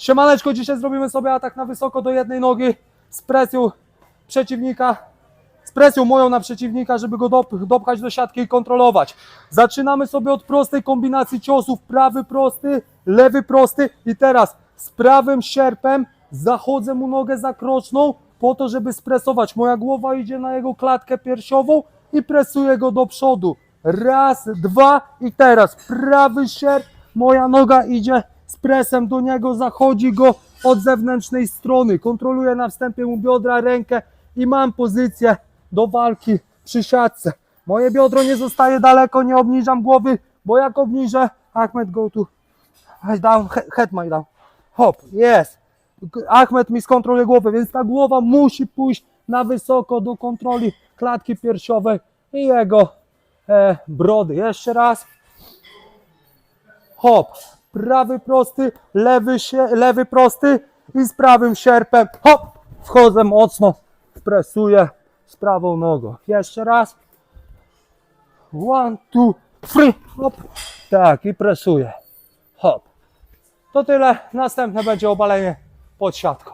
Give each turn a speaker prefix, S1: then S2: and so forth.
S1: Siemaneczko, dzisiaj zrobimy sobie atak na wysoko do jednej nogi z presją przeciwnika, z presją moją na przeciwnika, żeby go dop- dopchać do siatki i kontrolować. Zaczynamy sobie od prostej kombinacji ciosów, prawy prosty, lewy prosty i teraz z prawym sierpem zachodzę mu nogę zakroczną po to, żeby stresować. Moja głowa idzie na jego klatkę piersiową i presuję go do przodu. Raz, dwa i teraz prawy sierp, moja noga idzie z presem do niego, zachodzi go od zewnętrznej strony. Kontroluję na wstępie mu biodra, rękę i mam pozycję do walki przy siatce. Moje biodro nie zostaje daleko, nie obniżam głowy, bo jak obniżę, Ahmed go tu, down, he- head my down, hop, jest. Ahmed mi skontroluje głowę, więc ta głowa musi pójść na wysoko do kontroli klatki piersiowej i jego e, brody. Jeszcze raz. Hop, prawy prosty, lewy, się, lewy prosty i z prawym sierpem, hop, wchodzę mocno, presuję z prawą nogą. Jeszcze raz. One, two, three, hop. Tak, i presuję. Hop. To tyle. Następne będzie obalenie pod siatką.